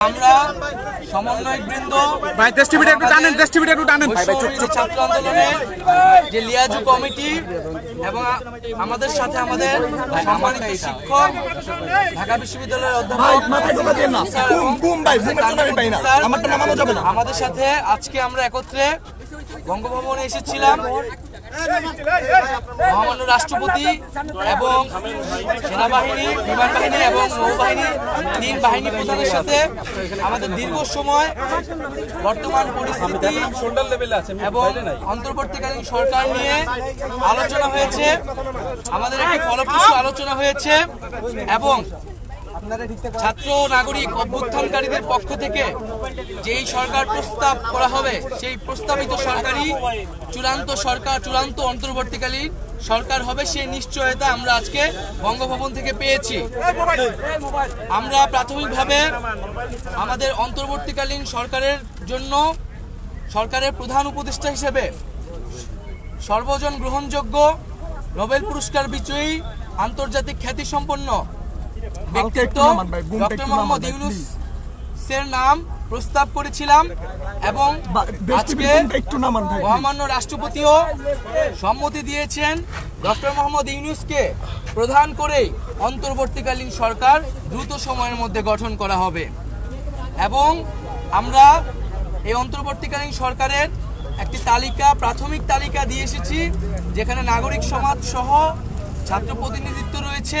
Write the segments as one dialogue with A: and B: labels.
A: আমরা সমন্বয় বৃন্দ
B: ভাই দেশ একটু টানেন দেশ একটু টানেন। ভাই ভাই চুপ চুপ।
A: ছাত্র আন্দোলনে যে লিয়াজু কমিটি এবং আমাদের সাথে আমাদের সম্মানিত শিক্ষক ঢাকা বিশ্ববিদ্যালয়ের অধ্যাপক আমাদের সাথে আজকে আমরা একত্রে বঙ্গভবনে এসেছিলাম মহামান্য রাষ্ট্রপতি এবং সেনাবাহিনী বিমান বাহিনী এবং নৌবাহিনী, তিন বাহিনী প্রধানের সাথে আমাদের দীর্ঘ সময় বর্তমান পরিস্থিতি এবং অন্তর্বর্তীকালীন সরকার নিয়ে আলোচনা হয়েছে। আমাদের একটি ফলপ্রসূ আলোচনা হয়েছে এবং ছাত্র, নাগরিক, অভ্যুত্থানকারীদের পক্ষ থেকে যেই সরকার প্রস্তাব করা হবে, সেই প্রস্তাবিত সরকারি চূড়ান্ত সরকার, চূড়ান্ত অন্তর্বর্তীকালীন সরকার হবে সেই নিশ্চয়তা আমরা আজকে বঙ্গভবন থেকে পেয়েছি। আমরা প্রাথমিকভাবে আমাদের অন্তর্বর্তীকালীন সরকারের জন্য সরকারের প্রধান উপদেষ্টা হিসেবে সর্বজন গ্রহণযোগ্য নোবেল পুরস্কার বিজয়ী আন্তর্জাতিক খ্যাতিসম্পন্ন ব্যক্তিত্ব ডক্টর মোহাম্মদ ইউনুস এর নাম প্রস্তাব করেছিলাম এবং আজকে মহামান্য রাষ্ট্রপতিও সম্মতি দিয়েছেন ডক্টর মোহাম্মদ ইউনুসকে প্রধান করেই অন্তর্বর্তীকালীন সরকার দ্রুত সময়ের মধ্যে গঠন করা হবে। এবং আমরা এই অন্তর্বর্তীকালীন সরকারের একটি তালিকা প্রাথমিক তালিকা দিয়ে এসেছি যেখানে নাগরিক সমাজ সহ ছাত্র প্রতিনিধিত্ব রয়েছে।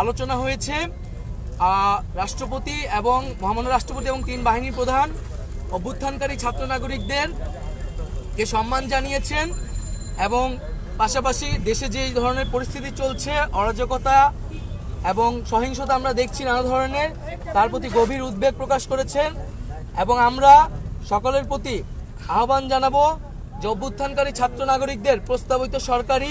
A: আলোচনা হয়েছে রাষ্ট্রপতি এবং মহামান্য রাষ্ট্রপতি এবং তিন বাহিনীর প্রধান, অভ্যুত্থানকারী ছাত্র নাগরিকদের কে সম্মান জানিয়েছেন এবং পাশাপাশি দেশে যে ধরনের পরিস্থিতি চলছে, অরাজকতা এবং সহিংসতা আমরা দেখছি নানা ধরনের, তার প্রতি গভীর উদ্বেগ প্রকাশ করেছেন এবং আমরা সকলের প্রতি আহ্বান জানাব যে অভ্যুত্থানকারী ছাত্র নাগরিকদের প্রস্তাবিত সরকারি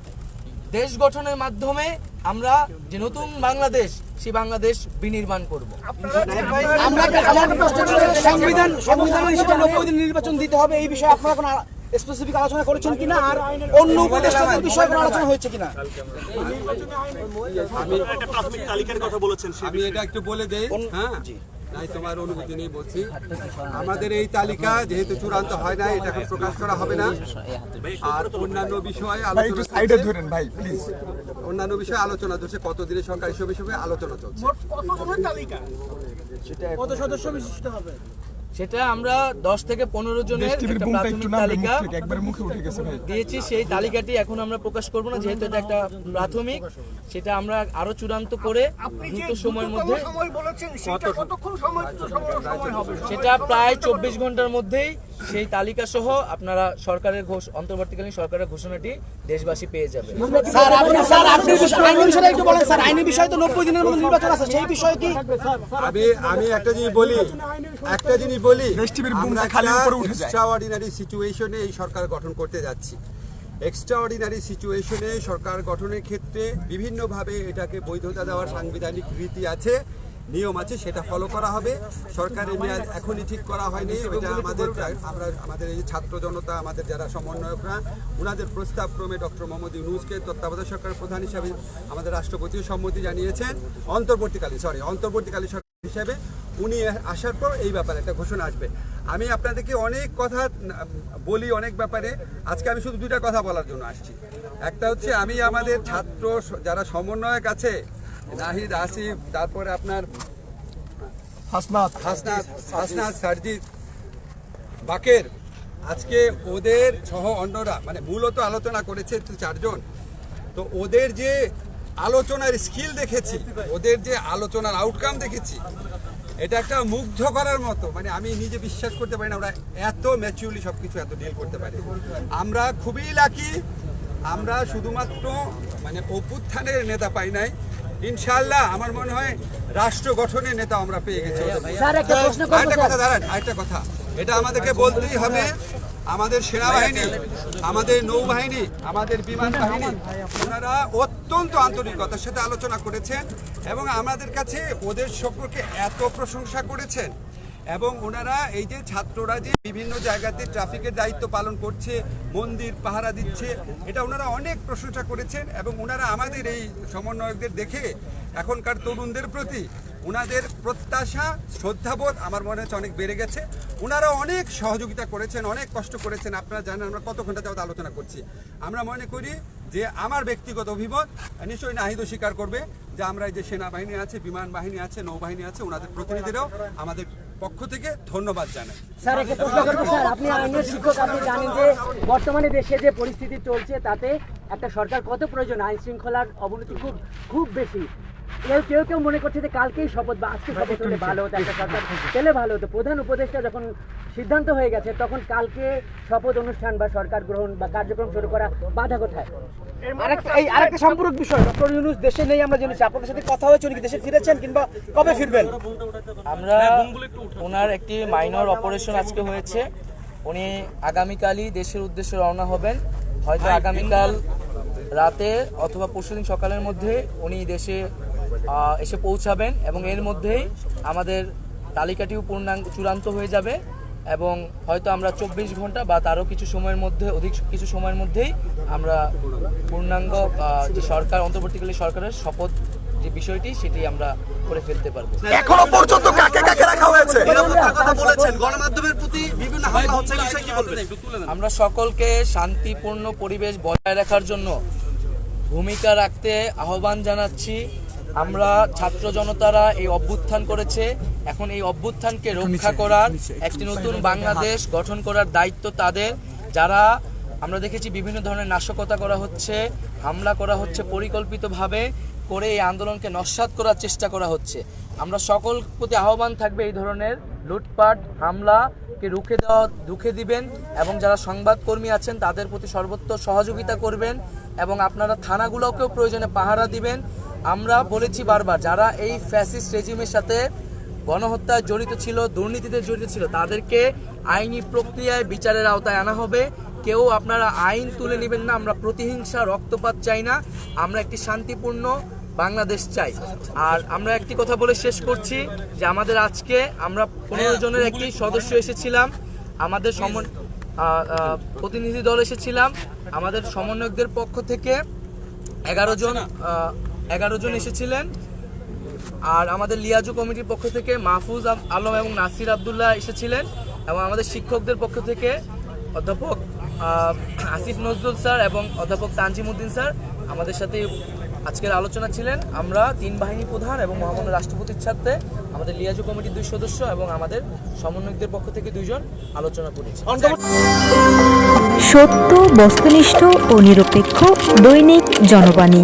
A: দেশ গঠনের মাধ্যমে আমরা যে নতুন বাংলাদেশ সেই বাংলাদেশ বিনির্মাণ করব।
C: সংবিধান সংবিধান হিসেবে নব্বই দিন নির্বাচন দিতে হবে এই বিষয়ে আপনারা কোনো স্পেসিফিক আলোচনা করেছেন কিনা? আর অন্য উপদেষ্টাদের বিষয়ে কোনো আলোচনা হয়েছে কিনা?
D: একটা প্রাথমিক তালিকার কথা বলেছেন
E: আমি এটা একটু বলে দেই। হ্যাঁ? নাই তোমার অনুমতি নেই বলছি। আমাদের এই তালিকা যেহেতু চূড়ান্ত হয় না এটা এখন প্রকাশ করা হবে না। আর অন্যান্য বিষয়ে
B: ভাই
E: আলোচনা
B: সাইডে ধরেন ভাই প্লিজ
E: অন্যান্য বিষয়ে আলোচনা চলছে কত দিনের সংখ্যা হিসেবে হিসেবে আলোচনা চলছে।
C: কত সদস্য বিশিষ্ট হবে?
A: সেটা আমরা দশ থেকে পনেরো জনের তালিকা
B: থেকে একবারে মুখে উঠে গেছে ভাই।
A: দিয়েছি সেই তালিকাটি এখন আমরা প্রকাশ করব না যেহেতু এটা একটা প্রাথমিক সেটা আমরা আরও চূড়ান্ত করে দ্রুত সময়ের মধ্যে সেটা প্রায় চব্বিশ ঘণ্টার মধ্যেই সেই তালিকা সহ আপনারা সরকারের ঘোষ অন্তর্বর্তীকালীন সরকারের ঘোষণাটি দেশবাসী পেয়ে যাবে।
C: স্যার আপনি স্যার আপনি আইনি বিষয়টা একটু বলেন স্যার আইনি বিষয় তো নব্বই দিনের মধ্যে নির্বাচন আছে সেই বিষয়ে কি
E: আমি আমি একটা জিনিস বলি একটা জিনিস বলি
B: দেশ টিভির বুমটা খালি উপরে উঠে যায়।
E: এক্সট্রাঅর্ডিনারি সিচুয়েশনে এই সরকার গঠন করতে যাচ্ছি। এক্সট্রাঅর্ডিনারি সিচুয়েশনে সরকার গঠনের ক্ষেত্রে বিভিন্নভাবে এটাকে বৈধতা দেওয়ার সাংবিধানিক রীতি আছে নিয়ম আছে সেটা ফলো করা হবে। সরকারের মেয়াদ এখনই ঠিক করা হয়নি। এটা আমাদের আমরা আমাদের এই ছাত্র জনতা আমাদের যারা সমন্বয়করা ওনাদের প্রস্তাব ক্রমে ডক্টর মোহাম্মদ ইউনুসকে তত্ত্বাবধায়ক সরকার প্রধান হিসাবে আমাদের রাষ্ট্রপতিও সম্মতি জানিয়েছেন। অন্তর্বর্তীকালীন সরি অন্তর্বর্তীকালীন সরকার হিসাবে উনি আসার পর এই ব্যাপারে একটা ঘোষণা আসবে। আমি আপনাদেরকে অনেক কথা বলি অনেক ব্যাপারে। আজকে আমি শুধু দুইটা কথা বলার জন্য আসছি। একটা হচ্ছে আমি আমাদের ছাত্র যারা সমন্বয়ক আছে নাহিদ আসিফ তারপরে আপনার
B: হাসনাথ
E: হাসনাত সারজিৎ বাকের। আজকে ওদের সহ অন্যরা মানে মূলত আলোচনা করেছে চারজন। তো ওদের যে আলোচনার স্কিল দেখেছি ওদের যে আলোচনার আউটকাম দেখেছি এটা একটা মুগ্ধ করার মতো মানে আমি নিজে বিশ্বাস করতে পারি না আমরা এত ম্যাচিউরলি সব কিছু এত ডিল করতে পারে। আমরা খুবই লাকি আমরা শুধুমাত্র মানে অভ্যুত্থানের নেতা পাই নাই। ইনশাল্লাহ আমার মনে হয় রাষ্ট্র গঠনের নেতা আমরা পেয়ে গেছি। আরেকটা কথা দাঁড়ান আরেকটা কথা। এটা আমাদেরকে বলতেই হবে আমাদের সেনাবাহিনী, আমাদের নৌবাহিনী, আমাদের বিমান বাহিনী, ওনারা অত্যন্ত আন্তরিকতার সাথে আলোচনা করেছেন এবং আমাদের কাছে ওদের সম্পর্কে এত প্রশংসা করেছেন। এবং ওনারা এই যে ছাত্ররা যে বিভিন্ন জায়গাতে ট্রাফিকের দায়িত্ব পালন করছে, মন্দির পাহারা দিচ্ছে, এটা ওনারা অনেক প্রশংসা করেছেন এবং ওনারা আমাদের এই সমন্বয়কদের দেখে এখনকার তরুণদের প্রতি ওনাদের প্রত্যাশা, শ্রদ্ধাবোধ আমার মনে হচ্ছে অনেক বেড়ে গেছে। ওনারা অনেক সহযোগিতা করেছেন, অনেক কষ্ট করেছেন। আপনারা জানেন আমরা কত ঘণ্টা যাবত আলোচনা করছি। আমরা মনে করি যে আমার ব্যক্তিগত অভিমত নিশ্চয়ই নাহিদও স্বীকার করবে যে আমরা এই যে সেনাবাহিনী আছে, বিমান বাহিনী আছে, নৌবাহিনী আছে ওনাদের প্রতিনিধিরাও আমাদের পক্ষ থেকে ধন্যবাদ জানাই।
C: বর্তমানে দেশে যে পরিস্থিতি চলছে, তাতে একটা সরকার কত প্রয়োজন? আইন শৃঙ্খলার অবনতি খুব খুব বেশি। কেউ কেউ কেউ মনে করছে যে কালকেই শপথ বা আজকে শপথ হলে ভালো হতো একটা সরকার পেলে ভালো হতো। প্রধান উপদেষ্টা যখন সিদ্ধান্ত হয়ে গেছে তখন কালকে শপথ অনুষ্ঠান বা সরকার গ্রহণ বা কার্যক্রম শুরু করা বাধা কোথায়? এই আরেকটা সম্পূরক বিষয় ডক্টর ইউনুস দেশে নেই আমরা জেনেছি। আপনাদের সাথে কথা হয়েছে উনি দেশে ফিরেছেন কিংবা কবে ফিরবেন?
A: আমরা ওনার একটি মাইনর অপারেশন আজকে হয়েছে। উনি আগামীকালই দেশের উদ্দেশ্যে রওনা হবেন। হয়তো আগামীকাল রাতে অথবা পরশুদিন সকালের মধ্যে উনি দেশে এসে পৌঁছাবেন এবং এর মধ্যেই আমাদের তালিকাটিও পূর্ণাঙ্গ চূড়ান্ত হয়ে যাবে এবং হয়তো আমরা চব্বিশ ঘণ্টা বা তারও কিছু সময়ের মধ্যে অধিক কিছু সময়ের মধ্যেই আমরা পূর্ণাঙ্গ যে সরকার অন্তর্বর্তীকালীন সরকারের শপথ যে বিষয়টি সেটি আমরা করে ফেলতে পারব।
B: এখনও পর্যন্ত কাকে কাকে রাখা হয়েছে?
D: কথা বলেছেন গণমাধ্যমের প্রতি বিভিন্ন হামলা হচ্ছে এই কি বলবেন?
A: আমরা সকলকে শান্তিপূর্ণ পরিবেশ বজায় রাখার জন্য ভূমিকা রাখতে আহ্বান জানাচ্ছি। আমরা ছাত্র জনতারা এই অভ্যুত্থান করেছে। এখন এই অভ্যুত্থানকে রক্ষা করার একটি নতুন বাংলাদেশ গঠন করার দায়িত্ব তাদের। যারা আমরা দেখেছি বিভিন্ন ধরনের নাশকতা করা হচ্ছে হামলা করা হচ্ছে পরিকল্পিতভাবে করে এই আন্দোলনকে নস্যাৎ করার চেষ্টা করা হচ্ছে। আমরা সকল প্রতি আহ্বান থাকবে এই ধরনের লুটপাট হামলাকে রুখে দেওয়া রুখে দিবেন এবং যারা সংবাদকর্মী আছেন তাদের প্রতি সর্বোত্তর সহযোগিতা করবেন এবং আপনারা থানাগুলোকেও প্রয়োজনে পাহারা দিবেন। আমরা বলেছি বারবার যারা এই ফ্যাসিস্ট রেজিমের সাথে গণহত্যায় জড়িত ছিল দুর্নীতিতে জড়িত ছিল তাদেরকে আইনি প্রক্রিয়ায় বিচারের আওতায় আনা হবে। কেউ আপনারা আইন তুলে নেবেন না আমরা প্রতিহিংসা রক্তপাত চাই না আমরা একটি শান্তিপূর্ণ বাংলাদেশ চাই। আর আমরা একটি কথা বলে শেষ করছি যে আমাদের আজকে আমরা পনেরো জনের একটি সদস্য এসেছিলাম আমাদের আহ, প্রতিনিধি দল এসেছিলাম আমাদের সমন্বয়কদের পক্ষ থেকে এগারো জন এগারো জন এসেছিলেন। আর আমাদের লিয়াজু কমিটির পক্ষ থেকে মাহফুজ আলম এবং নাসির আবদুল্লাহ এসেছিলেন এবং আমাদের শিক্ষকদের পক্ষ থেকে অধ্যাপক আসিফ নজরুল স্যার এবং অধ্যাপক তানজিমুদ্দিন স্যার আমাদের সাথে আজকের আলোচনা ছিলেন। আমরা তিন বাহিনী প্রধান এবং মহামান্য রাষ্ট্রপতির সাথে আমাদের লিয়াজু কমিটির দুই সদস্য এবং আমাদের সমন্বয়কদের পক্ষ থেকে দুইজন আলোচনা করেছি।
F: সত্য, বস্তুনিষ্ঠ ও নিরপেক্ষ দৈনিক জনবাণী।